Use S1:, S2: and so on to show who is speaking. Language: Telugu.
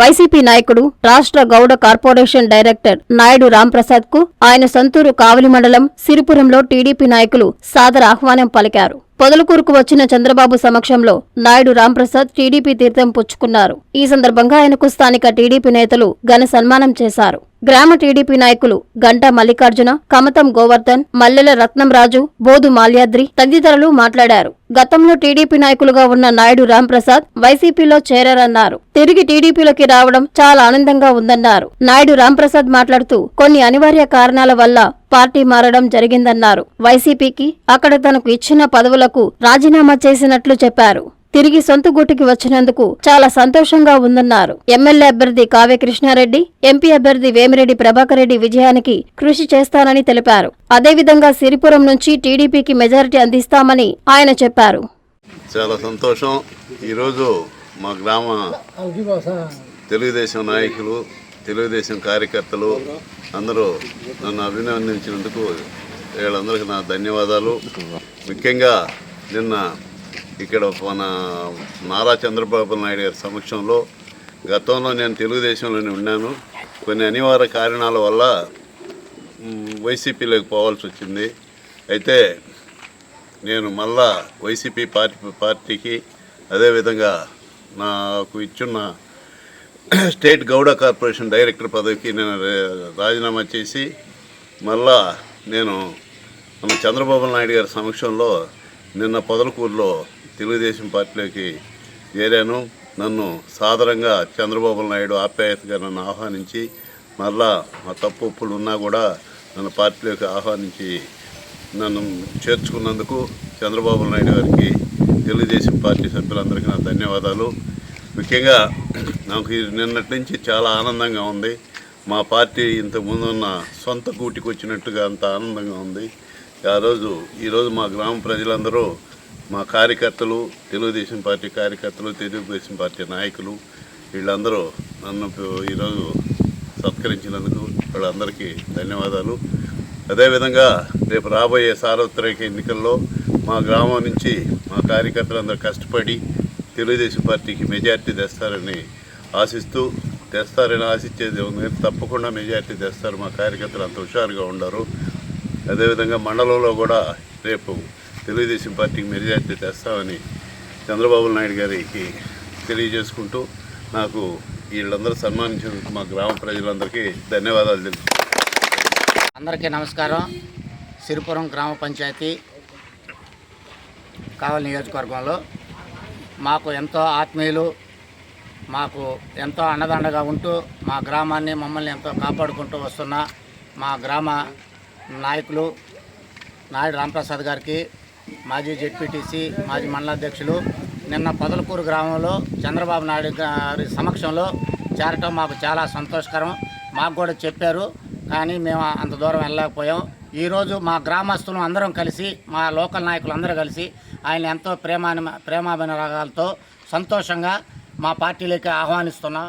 S1: వైసీపీ నాయకుడు రాష్ట్ర గౌడ కార్పొరేషన్ డైరెక్టర్ నాయుడు రాంప్రసాద్కు ఆయన సొంతూరు కావలి మండలం సిరిపురంలో టీడీపీ నాయకులు సాదర ఆహ్వానం పలికారు. పొదలకూరుకు వచ్చిన చంద్రబాబు సమక్షంలో నాయుడు రాంప్రసాద్ టీడీపీ తీర్థం పుచ్చుకున్నారు. ఈ సందర్భంగా ఆయనకు స్థానిక టీడీపీ నేతలు ఘన సన్మానం చేశారు. గ్రామ టీడీపీ నాయకులు గంటా మల్లికార్జున కమతం గోవర్ధన్ మల్లెల రత్నంరాజు బోధు మాల్యాద్రి తదితరులు మాట్లాడారు. గతంలో టీడీపీ నాయకులుగా ఉన్న నాయుడు రాంప్రసాద్ వైసీపీలో చేరారన్నారు. తిరిగి టీడీపీలోకి రావడం చాలా ఆనందంగా ఉందన్నారు. నాయుడు రాంప్రసాద్ మాట్లాడుతూ కొన్ని అనివార్య కారణాల వల్ల పార్టీ మారడం జరిగిందన్నారు. వైసీపీకి అక్కడ తనకు ఇచ్చిన పదవులకు రాజీనామా చేసినట్లు చెప్పారు. తిరిగి సొంత గూటికి వచ్చినందుకు చాలా సంతోషంగా ఉందన్నారు. ఎమ్మెల్యే అభ్యర్థి కావ్య కృష్ణారెడ్డి ఎంపీ అభ్యర్థి వేమిరెడ్డి ప్రభాకర్ రెడ్డి విజయానికి కృషి చేస్తానని తెలిపారు. అదేవిధంగా సిరిపురం నుంచి టీడీపీకి మెజారిటీ అందిస్తామని ఆయన చెప్పారు.
S2: చాలా సంతోషం. ఈరోజు మా గ్రామ తెలుగుదేశం నాయకులు తెలుగుదేశం కార్యకర్తలు అందరూ నన్ను అభినందించినందుకు వీళ్ళందరికీ నా ధన్యవాదాలు. ముఖ్యంగా నిన్న ఇక్కడ మన నారా చంద్రబాబు నాయుడు గారి సమక్షంలో గతంలో నేను తెలుగుదేశంలోనే ఉన్నాను. కొన్ని అనివార్య కారణాల వల్ల వైసీపీలోకి పోవాల్సి వచ్చింది. అయితే నేను మళ్ళా వైసీపీ పార్టీ పార్టీకి అదేవిధంగా నాకు ఇచ్చున్న స్టేట్ గౌడ కార్పొరేషన్ డైరెక్టర్ పదవికి నేను రాజీనామా చేసి మళ్ళా నేను మన చంద్రబాబు నాయుడు గారి సమక్షంలో నిన్న పొదలకూరులో తెలుగుదేశం పార్టీలోకి చేరాను. నన్ను సాదరంగా చంద్రబాబు నాయుడు ఆప్యాయతగా నన్ను ఆహ్వానించి మళ్ళా మా తప్పు ఒప్పులు ఉన్నా కూడా నన్ను పార్టీలోకి ఆహ్వానించి నన్ను చేర్చుకున్నందుకు చంద్రబాబు నాయుడు గారికి తెలుగుదేశం పార్టీ సభ్యులందరికీ నా ధన్యవాదాలు. ముఖ్యంగా నాకు నిన్నటి నుంచి చాలా ఆనందంగా ఉంది. మా పార్టీ ఇంతకు ముందు ఉన్న సొంత గూటికి వచ్చినట్టుగా అంత ఆనందంగా ఉంది. ఆ రోజు ఈరోజు మా గ్రామ ప్రజలందరూ మా కార్యకర్తలు తెలుగుదేశం పార్టీ కార్యకర్తలు తెలుగుదేశం పార్టీ నాయకులు వీళ్ళందరూ నన్ను ఈరోజు సత్కరించినందుకు వాళ్ళందరికీ ధన్యవాదాలు. అదేవిధంగా రేపు రాబోయే సార్వత్రిక ఎన్నికల్లో మా గ్రామం నుంచి మా కార్యకర్తలందరూ కష్టపడి తెలుగుదేశం పార్టీకి మెజార్టీ తెస్తారని ఆశిస్తూ తెస్తారని ఆశించేది ఉంది తప్పకుండా మెజార్టీ తెస్తారు. మా కార్యకర్తలు అంత హుషారుగా ఉండరు. అదేవిధంగా మండలంలో కూడా రేపు తెలుగుదేశం పార్టీకి మెజార్టీ తెస్తామని చంద్రబాబు నాయుడు గారికి తెలియజేసుకుంటూ నాకు వీళ్ళందరూ సన్మానించినందుకు మా గ్రామ ప్రజలందరికీ ధన్యవాదాలు తెలుసు
S3: అందరికీ నమస్కారం. సిరిపురం గ్రామ పంచాయతీ కావలి నియోజకవర్గంలో మాకు ఎంతో ఆత్మీయులు మాకు ఎంతో అండదండగా ఉంటూ మా గ్రామాన్ని మమ్మల్ని ఎంతో కాపాడుకుంటూ వస్తున్న మా గ్రామ నాయకులు నాయుడు రాంప్రసాద్ గారికి మాజీ జెడ్పీటీసీ మాజీ మండలాధ్యక్షులు నిన్న పొదలకూరు గ్రామంలో చంద్రబాబు నాయుడు గారి సమక్షంలో చేరటం మాకు చాలా సంతోషకరం. మాకు కూడా చెప్పారు కానీ మేము అంత దూరం వెళ్ళలేకపోయాం. ఈరోజు మా గ్రామస్తులు అందరం కలిసి మా లోకల్ నాయకులు అందరూ కలిసి ఆయన ఎంతో ప్రేమాని ప్రేమాభినరాగాలతో సంతోషంగా మా పార్టీలోకి ఆహ్వానిస్తున్నాం.